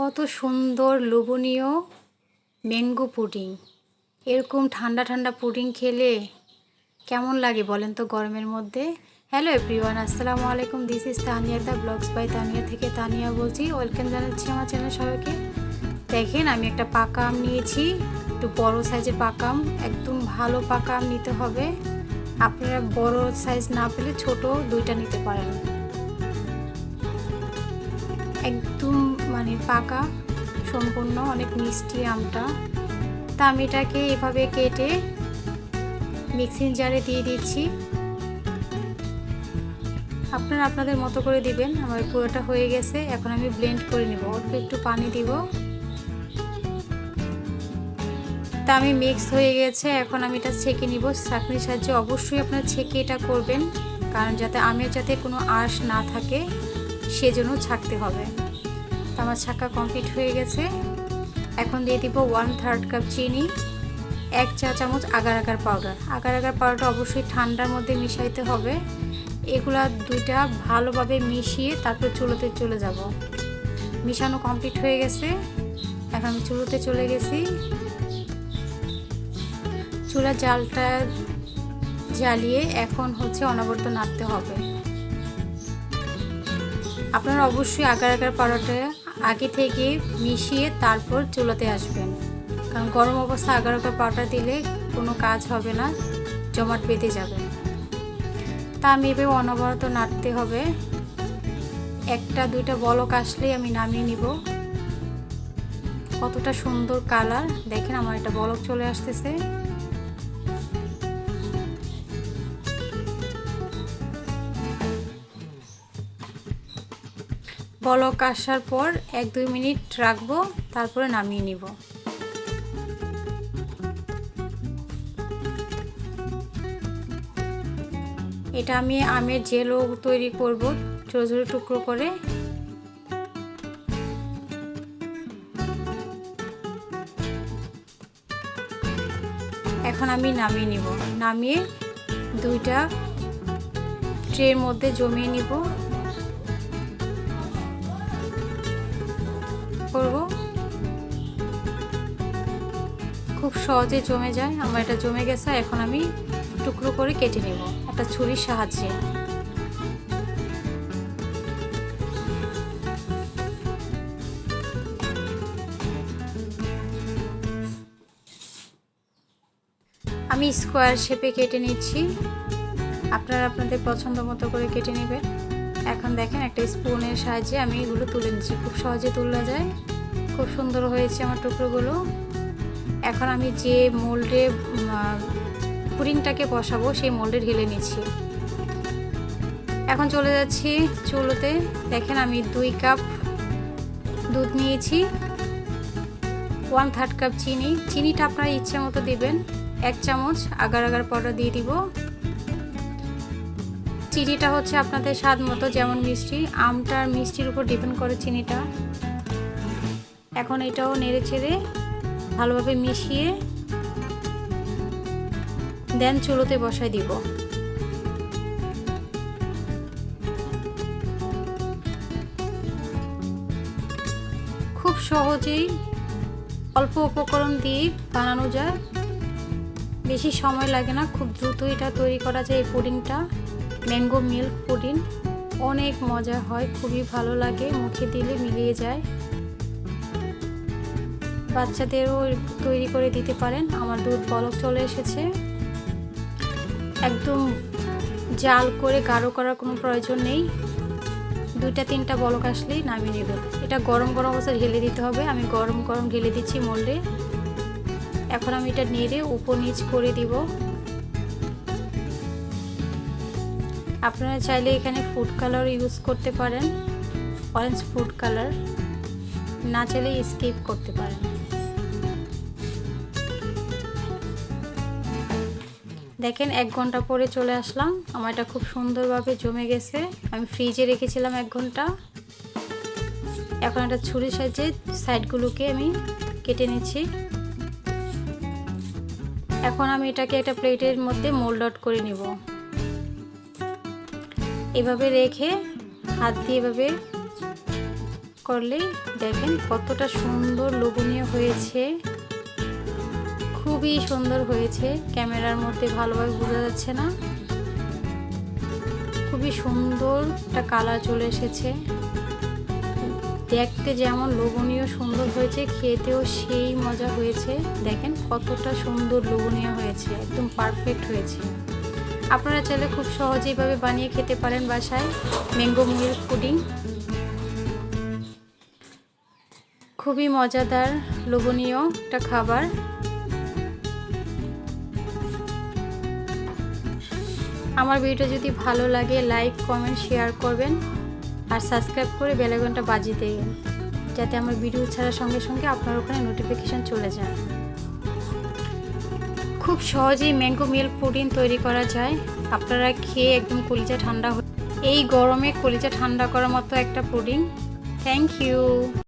কত সুন্দর লোভনীয় ম্যাঙ্গো পুডিং এরকম ঠান্ডা ঠান্ডা পুডিং খেলে কেমন লাগে বলেন তো গরমের মধ্যে? হ্যালো এভরিওয়ান আসসালামু আলাইকুম। This is Tania the blogs by Tania থেকে তানিয়া বলছি। ওয়েলকাম জানাচ্ছি আমার চ্যানেল সবাইকে। দেখেন, আমি একটা পাকা আম নিয়েছি। একটু বড় সাইজের পাকা আম। একদম ভালো পাকা আম নিতে হবে। আপনারা বড় সাইজ না পেলে ছোট দুইটা নিতে পারেন। একদম মানে পাকা, সম্পূর্ণ, অনেক মিষ্টি আমটা। তা আমি এটাকে এভাবে কেটে মিক্সিং জারে দিয়ে দিচ্ছি। আপনারা আপনাদের মতো করে দিবেন, আমার পুরোটা হয়ে গেছে, এখন আমি ব্লেন্ড করে নেব। অল্প একটু পানি দিব। তা আমি মিক্স হয়ে গেছে, এখন আমি এটা ছেঁকে নিব। চাকনির সাহায্যে অবশ্যই আপনারা ছেঁকে এটা করবেন, কারণ যাতে আমের যাতে কোনো আঁশ না থাকে। সেজন্য ছাকতে হবে। তো আমার ছাকা কমপ্লিট হয়ে গেছে। এখন দিয়ে দিব ওয়ান থার্ড কাপ চিনি, এক চা চামচ agar agar powder agar agar powder অবশ্যই ঠান্ডার মধ্যে মিশাইতে হবে। এগুলা দুইটা ভালোভাবে মিশিয়ে তারপর চুলোতে চলে যাব। মিশানো কমপ্লিট হয়ে গেছে। এখন আমি চুলোতে চলে গেছি। চুলা জালটা জ্বালিয়ে এখন হচ্ছে অনবরত নাড়তে হবে। আপনারা অবশ্যই আগার আগার পাউডারটা আগে থেকে মিশিয়ে তারপর চুলাতে আসবেন। কারণ গরম অবস্থা আগার আগার পাউডার দিলে কোনো কাজ হবে না, জমাট বেঁধে যাবে। তা আমি এভাবে অনবরত নাড়তে হবে। একটা, দুইটা বলক আসলেই আমি নামিয়ে নিব। কতটা সুন্দর কালার। দেখেন আমার একটা বলক চলে আসতেছে। বলক আসার পর এক দুই মিনিট রাখব, তারপরে নামিয়ে নিব। এটা আমি আমের জেলও তৈরি করব, ছোটো ছোটো টুকরো করে। এখন আমি নামিয়ে নিব। নামিয়ে দুইটা ট্রের মধ্যে জমিয়ে নিব। করব? খুব সহজে জমে যায়। আমার এটা জমে গেছে, এখন আমি টুকরো করে কেটে নেব। একটা ছুরির সাহায্যে। আমি স্কোয়ার শেপে কেটে নিচ্ছি। আপনারা আপনাদের পছন্দ মতো করে কেটে নেবেন। এখন দেখেন একটা স্পুনের সাহায্যে আমি এগুলো তুলে নিচ্ছি। খুব সহজে তোলা যায়। খুব সুন্দর হয়েছে আমার টুকরোগুলো। এখন আমি যে মোল্ডে পুডিংটাকে বসাবো, সেই মোল্ডে ঢেলে নিচ্ছি। এখন চলে যাচ্ছি চুলোতে। দেখেন আমি দুই কাপ দুধ নিয়েছি। ওয়ান থার্ড কাপ চিনি। চিনিটা আপনার ইচ্ছে মতো দেবেন। এক চামচ আগার আগার পাউডার দিয়ে দিব। চিনিটা হচ্ছে আপনাদের স্বাদ মতো, যেমন মিষ্টি। আমটার মিষ্টির উপর ডিপেন্ড করে চিনিটা। এখন এটাও নেড়ে ছেড়ে ভালোভাবে মিশিয়ে দেন চুলোতে বসাই দিব। খুব সহজেই অল্প উপকরণ দিয়ে বানানো যায়। বেশি সময় লাগে না, খুব দ্রুত এটা তৈরি করা যায় এই পুডিংটা। ম্যাঙ্গো মিল্ক পুডিং অনেক মজা হয়, খুবই ভালো লাগে, মুখে দিলে মিলিয়ে যায়। বাচ্চাদেরও তৈরি করে দিতে পারেন, আমার দুধ বলক চলে এসেছে। একদম জাল করে গাঢ় করার কোনো প্রয়োজন নেই। দুইটা তিনটা বলক আসলেই নামিয়ে নেব। এটা গরম গরম অবস্থায় ঢেলে দিতে হবে, আমি গরম গরম ঢেলে দিচ্ছি মোল্ডে এখন আমি এটা নেড়ে উপর নিচ করে দিব। আপনারা চাইলে এখানে ফুড কালার ইউজ করতে পারেন অরেঞ্জ ফুড কালার না চাইলে স্কিপ করতে পারেন। দেখেন, এক ঘণ্টা পরে চলে আসলাম। আমার এটা খুব সুন্দরভাবে জমে গেছে। আমি ফ্রিজে রেখেছিলাম এক ঘণ্টা। এখন একটা ছুরি সাহায্যে সাইডগুলোকে আমি কেটে নিচ্ছি। এখন আমি এটাকে একটা প্লেটের মধ্যে মোল্ড আউট করে নিব। এভাবে রেখে, হাত দিয়ে এভাবে করলেই দেখেন কতটা সুন্দর লোভনীয় হয়েছে। খুবই সুন্দর হয়েছে। ক্যামেরার মধ্যে ভালোভাবে বোঝা যাচ্ছে না। খুবই সুন্দর একটা কালার চলে এসেছে। দেখতে যেমন লোভনীয় সুন্দর হয়েছে, খেতেও সেই মজা হয়েছে। দেখেন কতটা সুন্দর লোভনীয় হয়েছে, একদম পারফেক্ট হয়েছে। আপনারা চাইলে খুব সহজেইভাবে বানিয়ে খেতে পারেন বাসায় ম্যাঙ্গো মিল্ক পুডিং। খুবই মজাদার, লোভনীয় একটা খাবার। আমার ভিডিও যদি ভালো লাগে, লাইক, কমেন্ট, শেয়ার করবেন। আর সাবস্ক্রাইব করে বেলাঘন্টা বাজিয়ে দেবেন, যাতে আমার ভিডিও ছাড়ার সঙ্গে সঙ্গে আপনার ওখানে নোটিফিকেশান চলে যায়। খুব সহজেই ম্যাঙ্গো মিল্ক পুডিং তৈরি করা যায়। আপনারা খেয়ে একদম কলিজা ঠান্ডা এই গরমে কলিজা ঠান্ডা করার মতো একটা পুডিং থ্যাংক ইউ